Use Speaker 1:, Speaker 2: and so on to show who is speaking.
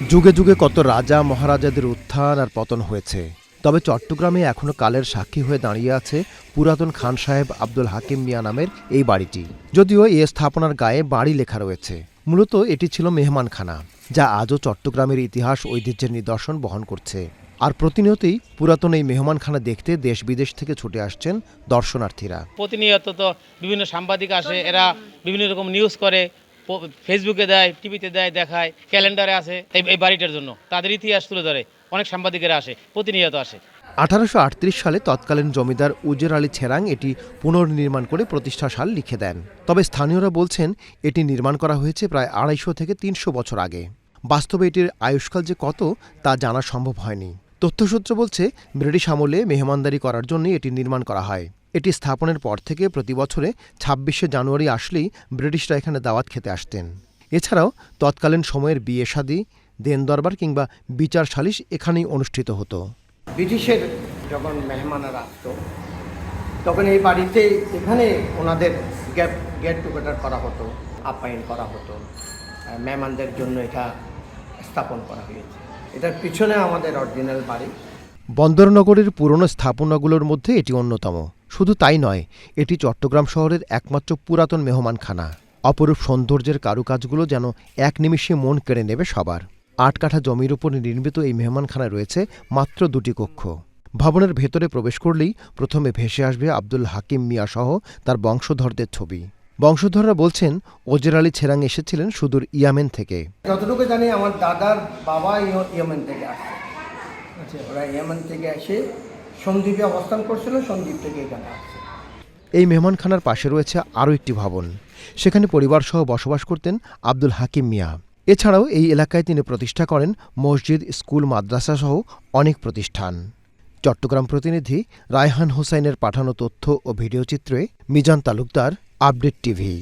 Speaker 1: যুগে যুগে কত রাজা, মহারাজাদের উত্থান আর পতন হয়েছে। তবে চট্টগ্রামে এখনও কালের সাক্ষী হয়ে দাঁড়িয়ে আছে পুরাতন খান সাহেব আব্দুল হাকিম মিয়া নামের এই বাড়িটি। যদিও এ স্থাপনার গায়ে বাড়ি লেখা রয়েছে। মূলত এটি ছিল মেহমানখানা, যা আজও চট্টগ্রামের ইতিহাস ঐতিহ্যের নিদর্শন বহন করছে। আর প্রতিনিয়তই পুরাতন এই মেহমানখানা দেখতে দেশ বিদেশ থেকে ছুটে আসছেন দর্শনার্থীরা।
Speaker 2: প্রতিনিয়ত তো বিভিন্ন সাংবাদিক আসে, এরা বিভিন্ন রকম নিউজ করে। ফেসবুকে দেয় টিভিতে দেয়, দেখায় ক্যালেন্ডারে আসে এই বাড়িটার জন্য। তাদের ইতিহাস তুলে ধরে। অনেক সাংবাদিকেরা আসে, প্রতিনিয়ত আসে।
Speaker 1: আঠারোশো আটত্রিশ সালে তৎকালীন জমিদার উজের আলী ছেরাং এটি পুনর্নির্মাণ করে প্রতিষ্ঠা সাল লিখে দেন। তবে স্থানীয়রা বলছেন, এটি নির্মাণ করা হয়েছে প্রায় আড়াইশো থেকে তিনশো বছর আগে। বাস্তবে এটির আয়ুষ্কাল যে কত, তা জানা সম্ভব হয়নি। তথ্যসূত্র বলছে, ব্রিটিশ আমলে মেহমানদারি করার জন্যই এটি নির্মাণ করা হয়। এটি স্থাপনের পর থেকে প্রতি বছরে ছাব্বিশে জানুয়ারি আসলেই ব্রিটিশরা এখানে দাওয়াত খেতে আসতেন। এছাড়াও তৎকালীন সময়ের বিয়ে শাদী দেন দরবার কিংবা বিচার সালিশ এখানেই অনুষ্ঠিত হতো।
Speaker 3: ব্রিটিশের যখন মেহমানেরা আসতো তখন এই বাড়িতে এখানে ওনাদের গেট গেট টুগেদার করা হতো আপ্যায়ন করা হতো। মেহমানদের জন্য এটা স্থাপন করা হয়েছে। এটার পিছনে আমাদের অরিজিনাল বাড়ি।
Speaker 1: বন্দরনগরের পুরনো স্থাপনাগুলোর মধ্যে এটি অন্যতম। শুধু তাই নয়, এটি চট্টগ্রাম শহরের একমাত্র পুরাতন মেহমানখানা। অপরূপ সৌন্দর্যের কারুকাজগুলো যেন এক নিমিষে মন কেড়ে নেবে সবার। আট কাঠা জমির উপর নির্মিত এই মেহমানখানায় রয়েছে মাত্র দুটি কক্ষ। ভবনের ভেতরে প্রবেশ করলেই প্রথমে ভেসে আসবে আব্দুল হাকিম মিয়া সহ তার বংশধরদের ছবি। বংশধররা বলছেন, ওজের আলী ছেরাং এসেছিলেন সুদূর ইয়ামেন থেকে।
Speaker 3: যতটুকু জানি, আমার দাদার বাবা ইয়- ইয়েমেন থেকে আসছে। আচ্ছা ওরা ইয়েমেন থেকে এসে সন্দ্বীপে অবস্থান করছিল সন্দ্বীপ থেকে এখানে আসছে।
Speaker 1: এই মেহমানখানার পাশে রয়েছে আরও একটি ভবন। সেখানে পরিবারসহ বসবাস করতেন আব্দুল হাকিম মিয়া। এছাড়াও এই এলাকায় তিনি প্রতিষ্ঠা করেন মসজিদ, স্কুল, মাদ্রাসা সহ অনেক প্রতিষ্ঠান। চট্টগ্রাম প্রতিনিধি রায়হান হোসাইনের পাঠানো তথ্য ও ভিডিওচিত্রে মিজান তালুকদার, আপডেট টিভি।